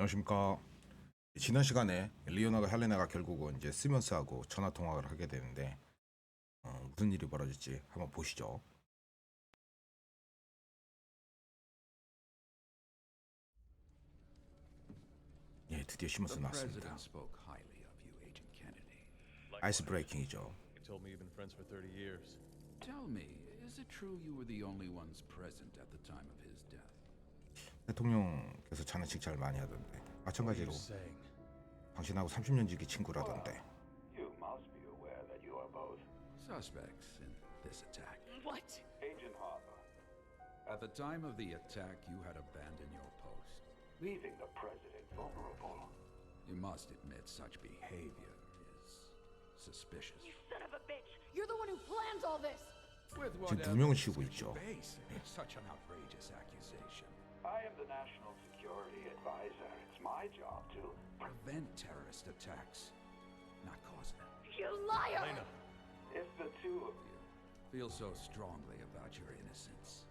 안녕하십니까. 지난 시간에 리오나가 헬레나가 결국은 이제 시먼스하고 전화 통화를 하게 되는데 어, 무슨 일이 벌어질지 한번 보시죠. 예, 드디어 The 나왔습니다. 아이스 브레이킹이죠. Told me you've been friends for 30 years. Tell me, is it true you were the only ones present at the time of his? 대통령께서 자네 칭찬을 많이 하던데 마찬가지로 What you? 당신하고 30년 지기 친구라던데 You must be aware that you are both Suspects in this attack. What? Agent Harper, At the time of the attack, you had abandoned your post. leaving the president vulnerable. You must admit such behavior is suspicious. You son of a bitch! You're the one who plans all this! With 지금 두 명을 치고 있죠. Base such an outrageous accusation. I am the national security advisor. It's my job to. Prevent terrorist attacks, not cause them. You liar! Elena, If the two of you. You feel so strongly about your innocence,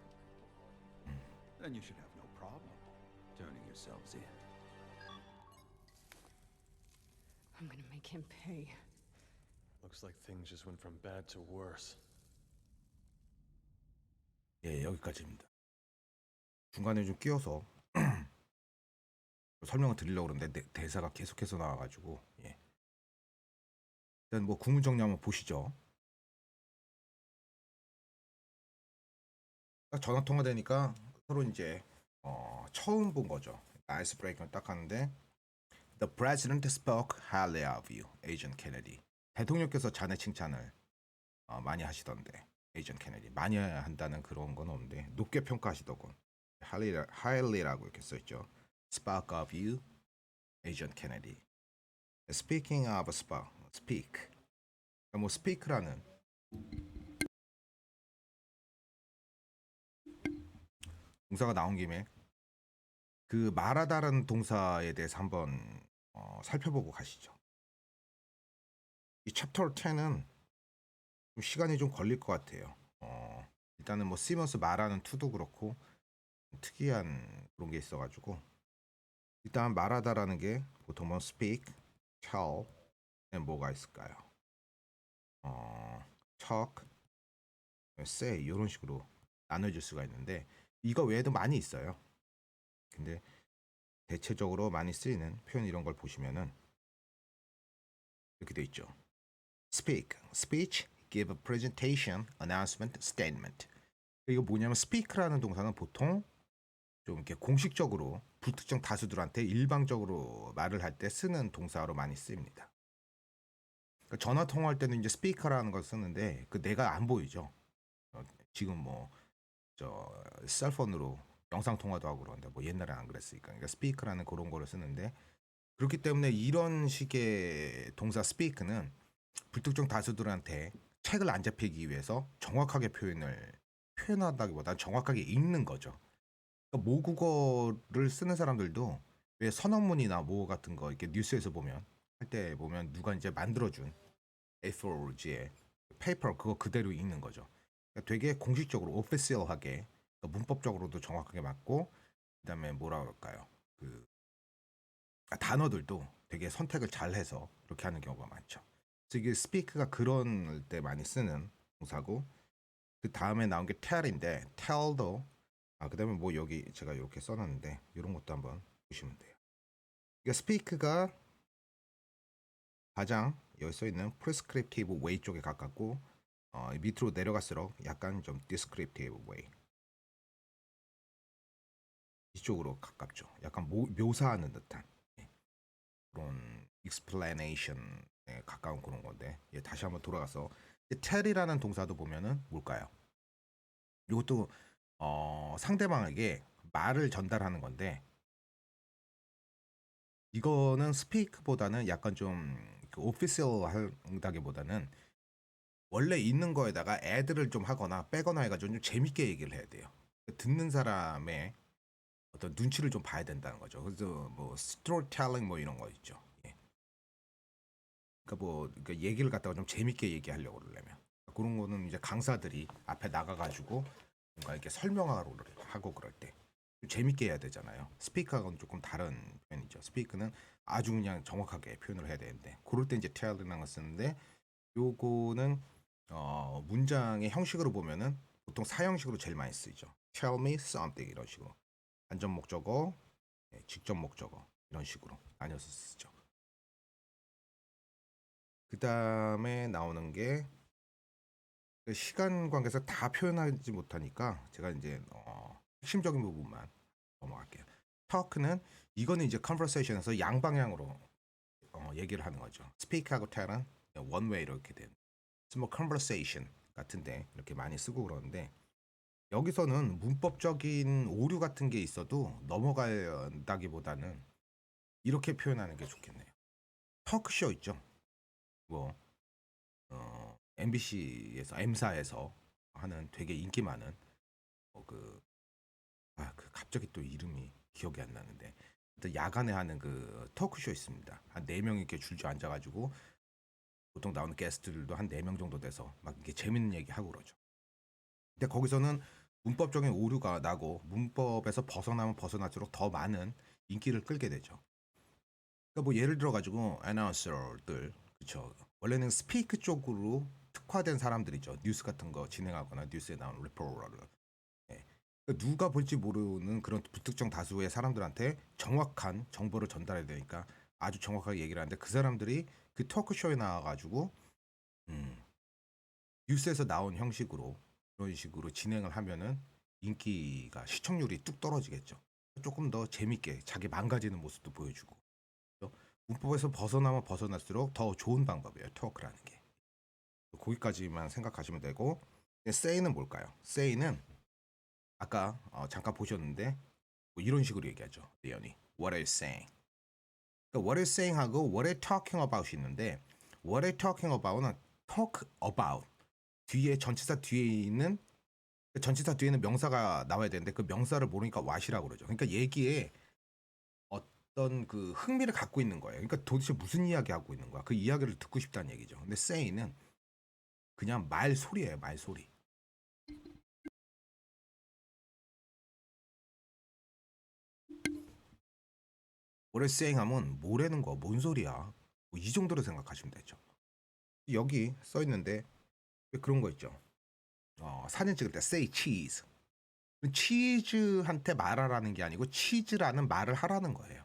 then you should have no problem turning yourselves in. I'm gonna make him pay. looks like things just went from bad to worse. 예, 여기까지입니다. 중간에 좀 끼어서 설명을 드리려고 그러는데 대- 대사가 계속해서 나와가지고 예. 일단 뭐 구문 정리 한번 보시죠. 딱 전화 통화 되니까 서로 이제 어, 처음 본 거죠. 아이스 브레이크를 딱 하는데 The President spoke highly of you, Agent Kennedy. 대통령께서 자네 칭찬을 어, 많이 하시던데 에이전 케네디 많이 한다는 그런 건 없는데 높게 평가하시더군 highly라고 이렇게 써있죠. Spark of you, 에이전 케네디 Speaking of spark, speak. 뭐 speak라는? 동사가 나온 김에 그 말하다라는 동사에 대해서 한번 어, 살펴보고 가시죠. 이 챕터 10은 좀 시간이 좀 걸릴 것 같아요. 어, 일단은 뭐 시먼스 말하는 투도 그렇고 특이한 그런 게 있어가지고 일단 말하다라는 게 보통 뭐 speak, tell, 에 뭐가 있을까요? 어, talk, say 이런 식으로 나눠질 수가 있는데 이거 외에도 많이 있어요. 근데 대체적으로 많이 쓰이는 표현 이런 걸 보시면은 이렇게 돼 있죠. speak, speech, give a presentation, announcement, statement. 이거 뭐냐면 speak라는 동사는 보통 좀 이렇게 공식적으로 불특정 다수들한테 일방적으로 말을 할 때 쓰는 동사로 많이 쓰입니다. 그러니까 전화 통화할 때는 이제 speaker라는 걸 쓰는데 그 내가 안 보이죠. 어, 지금 뭐 저 셀폰으로 영상 통화도 하고 그러는데 뭐 옛날에 안 그랬으니까 그러니까 speaker라는 그런 거를 쓰는데 그렇기 때문에 이런 식의 동사 speak는 불특정 다수들한테 책을 안 잡히기 위해서 정확하게 표현을 표현한다기보다 정확하게 읽는 거죠. 그러니까 모국어를 쓰는 사람들도 왜 선언문이나 뭐 같은 거 이렇게 뉴스에서 보면 할 때 보면 누가 이제 만들어준 A4G의 페이퍼 그거 그대로 읽는 거죠. 그러니까 되게 공식적으로 오피셜하게 그러니까 문법적으로도 정확하게 맞고 그다음에 뭐라 그럴까요? 그 아, 단어들도 되게 선택을 잘 해서 그렇게 하는 경우가 많죠. 그래서 이게 스피크가 그런 때 많이 쓰는 동사고 그 다음에 나온 게 tell인데 tell도 아 그 다음에 뭐 여기 제가 이렇게 써놨는데 이런 것도 한번 보시면 돼요. 그러니까 speak가 가장 여기 써 있는 prescriptive 쪽에 가깝고 어, 밑으로 내려갈수록 약간 좀 descriptive way 이쪽으로 가깝죠. 약간 모, 묘사하는 듯한 예. 그런 explanation에 가까운 그런 건데 예, 다시 한번 돌아가서 tell이라는 동사도 보면은 뭘까요? 이것도 어, 상대방에게 말을 전달하는 건데 이거는 speak보다는 약간 좀그 오피셜하다기보다는 원래 있는 거에다가 애들을 좀 하거나 빼거나 해가지고 좀 재밌게 얘기를 해야 돼요. 듣는 사람의 어떤 눈치를 좀 봐야 된다는 거죠. 그래서 뭐 스토리텔링 뭐 이런 거 있죠. 예. 그러니까 뭐 그러니까 얘기를 갖다가 좀 재밌게 얘기하려고 그러려면 그런 거는 이제 강사들이 앞에 나가가지고 뭔가 이렇게 설명하고 하고 그럴 때좀 재밌게 해야 되잖아요. 스피커하고는 조금 다른. 되죠. speak는 아주 그냥 정확하게 표현을 해야 되는데 그럴 때 이제 tell이라는 걸 쓰는데 요거는 어, 문장의 형식으로 보면은 보통 사형식으로 제일 많이 쓰이죠. tell me something 이런 식으로 간접 목적어, 예, 직접 목적어 이런 식으로 나뉘어서 쓰죠. 그 다음에 나오는 게그 시간 관계에서 다 표현하지 못하니까 제가 이제 어, 핵심적인 부분만 넘어갈게요. talk는 이거는 이제 conversation에서 양방향으로 어, 얘기를 하는 거죠. tell은 one way 이렇게 된. 뭐 conversation 같은데 이렇게 많이 쓰고 그러는데 여기서는 문법적인 오류 같은 게 있어도 넘어간다기보다는 이렇게 표현하는 게 좋겠네요. 터크쇼 있죠. 뭐 어, MBC에서 M사에서 하는 되게 인기 많은 어, 그, 아, 그 갑자기 또 이름이 기억이 안 나는데 또 야간에 하는 그 토크쇼 있습니다. 한 네 명 이렇게 줄줄 앉아가지고 보통 나오는 게스트들도 한 네 명 정도 돼서 막 이렇게 재밌는 얘기 하고 그러죠. 근데 거기서는 문법적인 오류가 나고 문법에서 벗어나면 벗어날수록 더 많은 인기를 끌게 되죠. 그러니까 뭐 예를 들어 가지고 애나운서들 그쵸 원래는 스피크 쪽으로 특화된 사람들이죠. 뉴스 같은 거 진행하거나 뉴스에 나오는 리포터를 예. 그러니까 누가 볼지 모르는 그런 불특정 다수의 사람들한테 정확한 정보를 전달해야 되니까 아주 정확하게 얘기를 하는데 그 사람들이 그 토크쇼에 나와가지고 음, 뉴스에서 나온 형식으로 그런 식으로 진행을 하면은 인기가 시청률이 뚝 떨어지겠죠. 조금 더 재밌게 자기 망가지는 모습도 보여주고 문법에서 벗어나면 벗어날수록 더 좋은 방법이에요. 토크라는 게. 거기까지만 생각하시면 되고 say는 뭘까요? say는 아까 어, 잠깐 보셨는데 뭐 이런 식으로 얘기하죠. 대연이 What are you saying? 그러니까 What are you saying 하고 What are you talking about 있는데 What are you talking about는 talk about 뒤에 전치사 뒤에 있는 그 전치사 뒤에는 명사가 나와야 되는데 그 명사를 모르니까 what이라고 그러죠. 그러니까 얘기에 어떤 그 흥미를 갖고 있는 거예요. 그러니까 도대체 무슨 이야기 하고 있는 거야? 그 이야기를 듣고 싶다는 얘기죠. 근데 say는 그냥 말 소리예요, 말 소리. saying 하면 뭐라는 거, 뭔 소리야? 뭐 이 정도로 생각하시면 되죠. 여기 써 있는데 왜 그런 거 있죠. 어, 사진 찍을 때 say cheese. 치즈한테 말하라는 게 아니고 치즈라는 말을 하라는 거예요.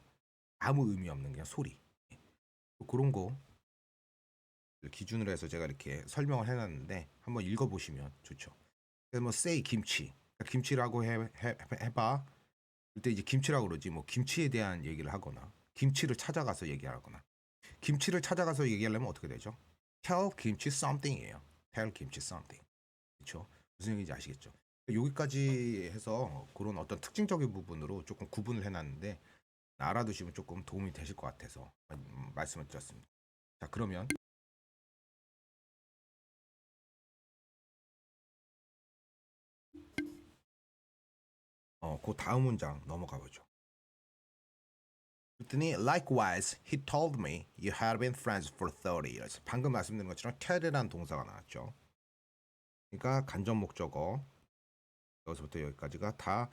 아무 의미 없는 그냥 소리. 뭐 그런 거 기준으로 해서 제가 이렇게 설명을 해놨는데 한번 읽어보시면 좋죠. 그래서 뭐 say 김치, 그러니까 김치라고 해, 해, 해봐. 그때 이제 김치라고 그러지 뭐 김치에 대한 얘기를 하거나 김치를 찾아가서 얘기하거나 김치를 찾아가서 얘기하려면 어떻게 되죠? tell 김치 something이에요. tell 김치 something. 그렇죠? 무슨 얘기인지 아시겠죠? 여기까지 해서 그런 어떤 특징적인 부분으로 조금 구분을 해놨는데 알아두시면 조금 도움이 되실 것 같아서 음, 말씀을 드렸습니다. 자 그러면 어, 그 다음 문장 넘어가 보죠. 그랬더니 likewise he told me you had been friends for 30 years. 방금 말씀드린 것처럼 tell이라는 동사가 나왔죠. 그러니까 간접 목적어 여기서부터 여기까지가 다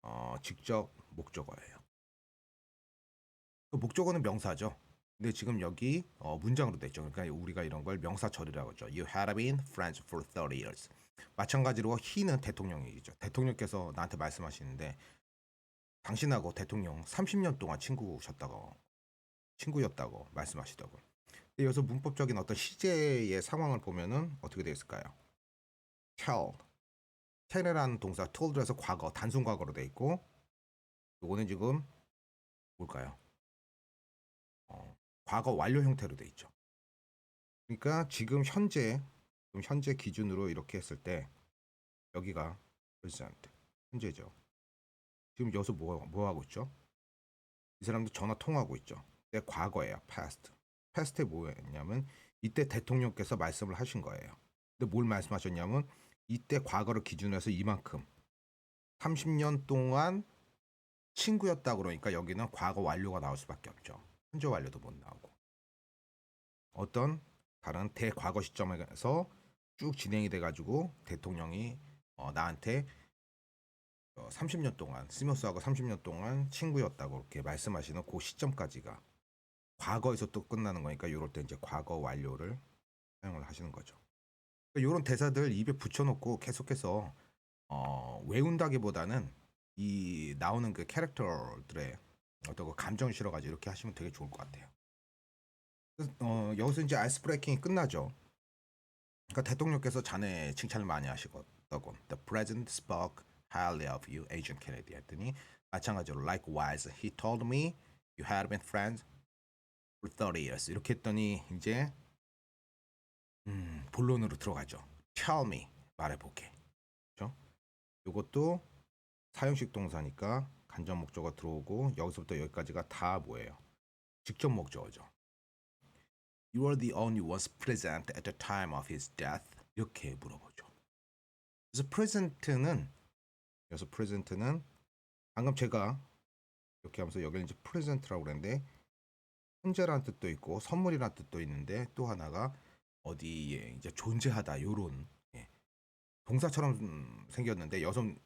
어, 직접 목적어예요. 그 목적어는 명사죠. 근데 지금 여기 어, 문장으로 됐죠. 그러니까 우리가 이런 걸 명사 처리라고 하죠. You had been friends for 30 years. 마찬가지로 he는 대통령 얘기죠. 대통령께서 나한테 말씀하시는데 당신하고 대통령 30년 동안 친구셨다고 친구였다고 말씀하시더라고. 근데 여기서 문법적인 어떤 시제의 상황을 보면은 어떻게 되어 있을까요? tell tell이라는 동사 told에서 과거 단순 과거로 돼 있고 이거는 지금 뭘까요? 어, 과거 완료 형태로 돼 있죠. 그러니까 지금 현재 지금 현재 기준으로 이렇게 했을 때 여기가 present 현재죠. 지금 여기서 뭐, 뭐 하고 있죠? 이 사람도 전화 통하고 있죠. 내 과거예요. past. past에 뭐였냐면 이때 대통령께서 말씀을 하신 거예요. 근데 뭘 말씀하셨냐면 이때 과거를 기준으로 해서 이만큼 30년 동안 친구였다 그러니까 여기는 과거 완료가 나올 수밖에 없죠. 현재 완료도 못 나오고 어떤 다른 대과거 시점에서 쭉 진행이 돼 가지고 대통령이 어, 나한테 어, 30년 동안 시모스하고 30년 동안 친구였다고 이렇게 말씀하시는 그 시점까지가 과거에서 또 끝나는 거니까 이럴 때 이제 과거 완료를 사용을 하시는 거죠. 이런 대사들 입에 붙여놓고 계속해서 어, 외운다기보다는 이 나오는 그 캐릭터들의 어떤 그 감정을 실어가지고 이렇게 하시면 되게 좋을 것 같아요. 어, 여기서 이제 아이스 브레이킹이 끝나죠. 그러니까 대통령께서 자네 칭찬을 많이 하시고 The President spoke highly of you, Agent Kennedy 했더니 마찬가지로 Likewise, he told me you had been friends for 30 years 이렇게 했더니 이제 음, 본론으로 들어가죠. Tell me 말해보게. 그렇죠? 이것도 사용식 동사니까 간접 목적어 들어오고 여기서부터 여기까지가 다 뭐예요? 직접 목적어죠. You were the only ones present at the time of his death. 이렇게 물어보죠. 그래서 present는 그래서 present는 방금 제가 이렇게 하면서 여기는 이제 present라고 그랬는데 현재라는 뜻도 있고 선물이라는 뜻도 있는데 또 하나가 어디에 이제 존재하다 요런 예. 동사처럼 음, 생겼는데 여성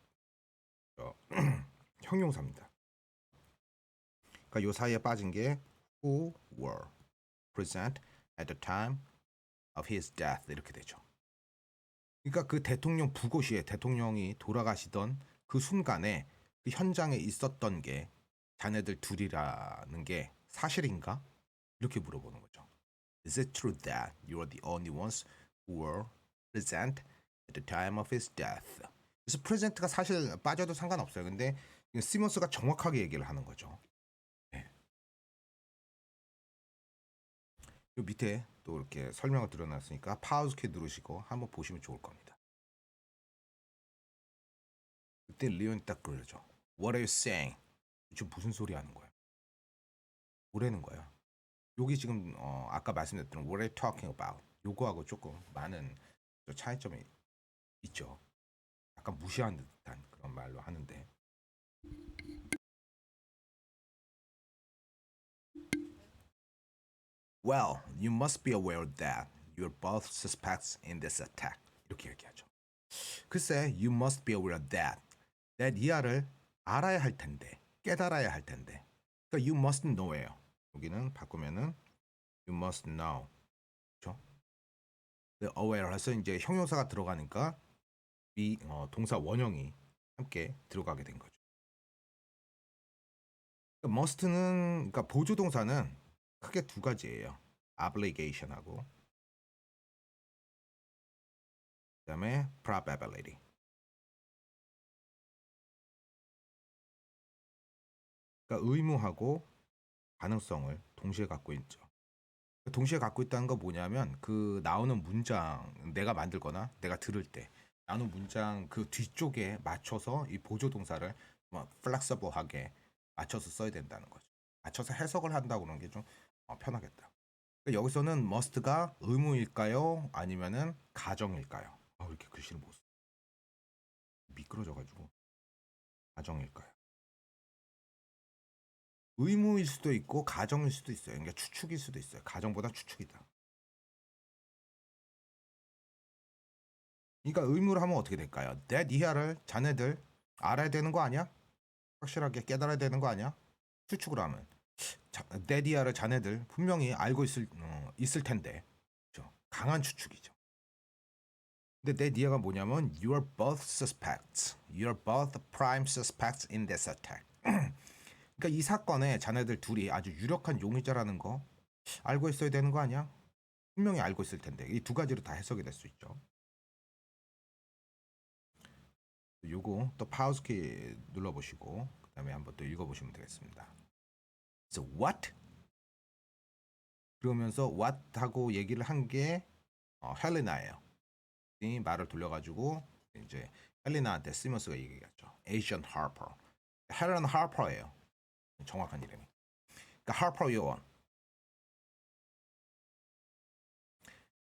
어, 형용사입니다. 그러니까 요 사이에 빠진 게 who were present at the time of his death 이렇게 되죠. 그러니까 그 대통령 부고 시에 대통령이 돌아가시던 그 순간에 그 현장에 있었던 게 자네들 둘이라는 게 사실인가? 이렇게 물어보는 거죠. Is it true that you are the only ones who were present at the time of his death? 그래서 present가 사실 빠져도 상관없어요. 근데 시몬스가 정확하게 얘기를 하는 거죠. 요 밑에 또 이렇게 설명을 드려놨으니까 파우스 키 누르시고 한번 보시면 좋을 겁니다. 그때 리온이 딱 그러죠. What are you saying? 지금 무슨 소리 하는 거야? 뭐라는 거야? 여기 지금 어, 아까 말씀드렸던 What are you talking about? 요거하고 조금 많은 저 차이점이 있죠. 약간 무시한 듯한 그런 말로 하는데 Well, you must be aware that you're both suspects in this attack. 이렇게 얘기하죠. 글쎄, you must be aware that. that 이하를 알아야 할 텐데, 깨달아야 할 텐데. 그러니까 you must know예요. 여기는 바꾸면은 you must know. 그렇죠? aware해서 이제 형용사가 들어가니까 이 어, 동사 원형이 함께 들어가게 된 거죠. 그러니까 must는 그러니까 보조 동사는 크게 두 가지예요. obligation하고 그다음에 probability. 그러니까 의무하고 가능성을 동시에 갖고 있죠. 동시에 갖고 있다는 거 뭐냐면 그 나오는 문장 내가 만들거나 내가 들을 때 나오는 문장 그 뒤쪽에 맞춰서 이 보조 동사를 뭐 flexible하게 맞춰서 써야 된다는 거죠. 맞춰서 해석을 한다고 그러는 게 좀 편하겠다. 그러니까 여기서는 must가 의무일까요? 아니면은 가정일까요? 아, 왜 이렇게 글씨를 못 써. 미끄러져가지고 가정일까요? 의무일 수도 있고 가정일 수도 있어요. 그러니까 추측일 수도 있어요. 가정보다 추측이다. 그러니까 의무를 하면 어떻게 될까요? that 이하를 자네들 알아야 되는 거 아니야? 확실하게 깨달아야 되는 거 아니야? 추측을 하면 자, 이하를 자네들 분명히 알고 있을 어, 있을 텐데 그렇죠? 강한 추측이죠. 근데 이하가 뭐냐면 you are both suspects. You are both prime suspects in this attack. 그러니까 이 사건에 자네들 둘이 아주 유력한 용의자라는 거 알고 있어야 되는 거 아니야? 분명히 알고 있을 텐데 이 두 가지로 다 해석이 될 수 있죠. 요거 또 파우스 키 눌러보시고 그 다음에 한번 또 읽어보시면 되겠습니다. So what? 그러면서 what 하고 얘기를 한 게 어, 헬레나예요. 이 말을 돌려가지고 이제 헬레나한테 시머스가 얘기했죠. Asian Harper. 헬렌 하퍼예요. 정확한 이름이. 그러니까 하퍼 요원.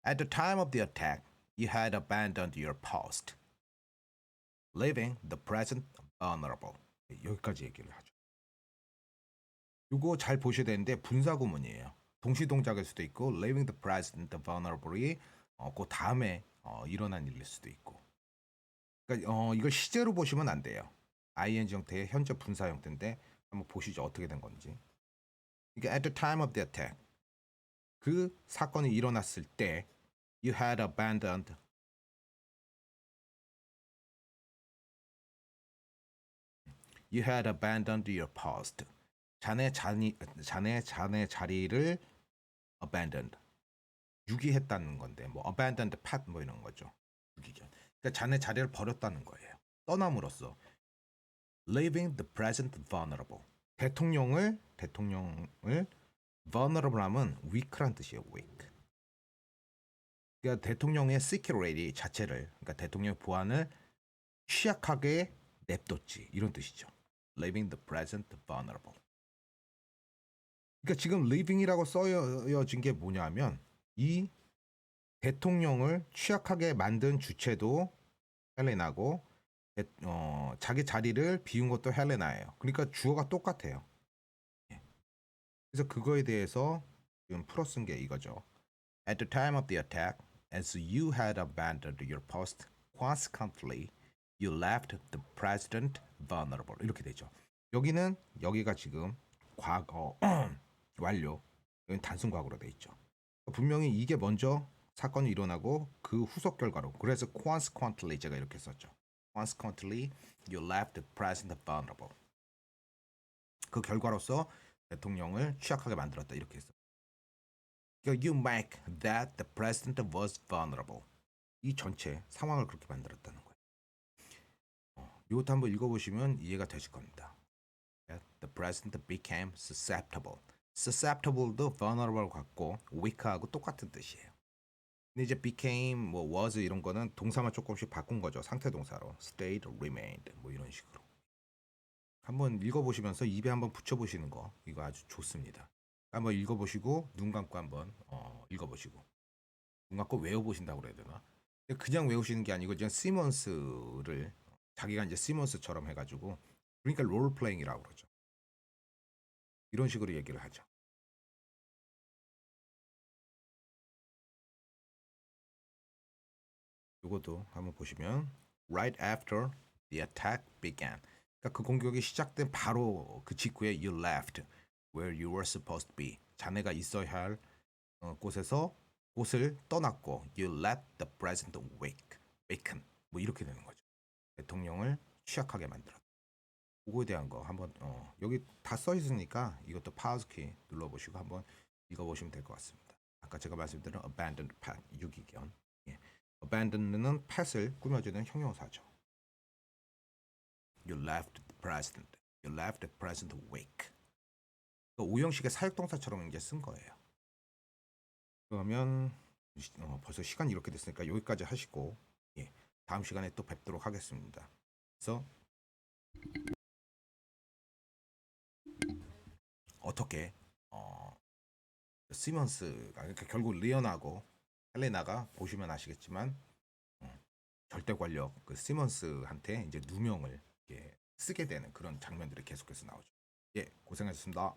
At the time of the attack, you had abandoned your post, leaving the present vulnerable. 여기까지 얘기를 하죠. 이거 잘 보셔야 되는데 분사 구문이에요. 동시 동작일 수도 있고, leaving the present vulnerable이 어, 그 다음에 어, 일어난 일일 수도 있고. 그러니까 어, 이걸 시제로 보시면 안 돼요. ing 형태의 현재 분사 형태인데 한번 보시죠 어떻게 된 건지. 이게 at the time of the attack 그 사건이 일어났을 때 you had abandoned you had abandoned your post. 자네 자니 자네 자네 자리를 abandoned 유기했다는 건데 뭐 abandoned pat 뭐 이런 거죠. 유기견. 그러니까 자네 자리를 버렸다는 거예요. 떠남으로써 leaving the president vulnerable. 대통령을 대통령을 vulnerable 하면 weak란 뜻이에요. weak. 그러니까 대통령의 security 자체를 그러니까 대통령의 보안을 취약하게 냅뒀지 이런 뜻이죠. leaving the president vulnerable. 그러니까 지금 living이라고 써여진 게 뭐냐면 이 대통령을 취약하게 만든 주체도 헬레나고 대- 어, 자기 자리를 비운 것도 헬레나예요. 그러니까 주어가 똑같아요. 예. 그래서 그거에 대해서 지금 풀어 쓴 게 이거죠. At the time of the attack, as you had abandoned your post, consequently, you left the president vulnerable. 이렇게 되죠. 여기는 여기가 지금 과거 완료. 여기 단순 과거로 돼 있죠. 분명히 이게 먼저 사건이 일어나고 그 후속 결과로 그래서 consequently 제가 이렇게 썼죠. consequently you left the president vulnerable. 그 결과로서 대통령을 취약하게 만들었다 이렇게 했어. 그러니까 you make that the president was vulnerable. 이 전체 상황을 그렇게 만들었다는 거예요. 어, 이것도 한번 읽어보시면 이해가 되실 겁니다. That The president became susceptible. Susceptible도 vulnerable 같고 weak하고 똑같은 뜻이에요. 근데 이제 became 뭐 was 이런 거는 동사만 조금씩 바꾼 거죠. 상태 동사로 stayed, remained 뭐 이런 식으로. 한번 읽어보시면서 입에 한번 붙여보시는 거 이거 아주 좋습니다. 한번 읽어보시고 눈 감고 한번 어, 읽어보시고 눈 감고 외워보신다고 그래야 되나? 그냥 외우시는 게 아니고 그냥 시몬스를 자기가 이제 시몬스처럼 해가지고 그러니까 롤 플레잉이라고 그러죠. 이런 식으로 얘기를 하죠. 요것도 한번 보시면 right after the attack began. 그러니까 그 공격이 시작된 바로 그 직후에 you left where you were supposed to be. 자네가 있어야 할 어, 곳에서 곳을 떠났고 you let the president wake, waken. 뭐 이렇게 되는 거죠. 대통령을 취약하게 만들었다. 그거에 대한 거 한번 어, 여기 다 써 있으니까 이것도 파우스 키 눌러보시고 한번 읽어보시면 될 것 같습니다. 아까 제가 말씀드린 abandoned pat 유기견. 예. abandon는 pat을 꾸며주는 형용사죠. You left the president. You left the president awake. 그 오형식의 사역동사처럼 이제 쓴 거예요. 그러면 시- 어, 벌써 시간이 이렇게 됐으니까 여기까지 하시고 예, 다음 시간에 또 뵙도록 하겠습니다. 그래서 어떻게 어, 시먼스가 그러니까 결국 리언하고 헬레나가 보시면 아시겠지만 음, 절대 권력 그 시먼스한테 이제 누명을 예, 쓰게 되는 그런 장면들이 계속해서 나오죠. 예, 고생하셨습니다.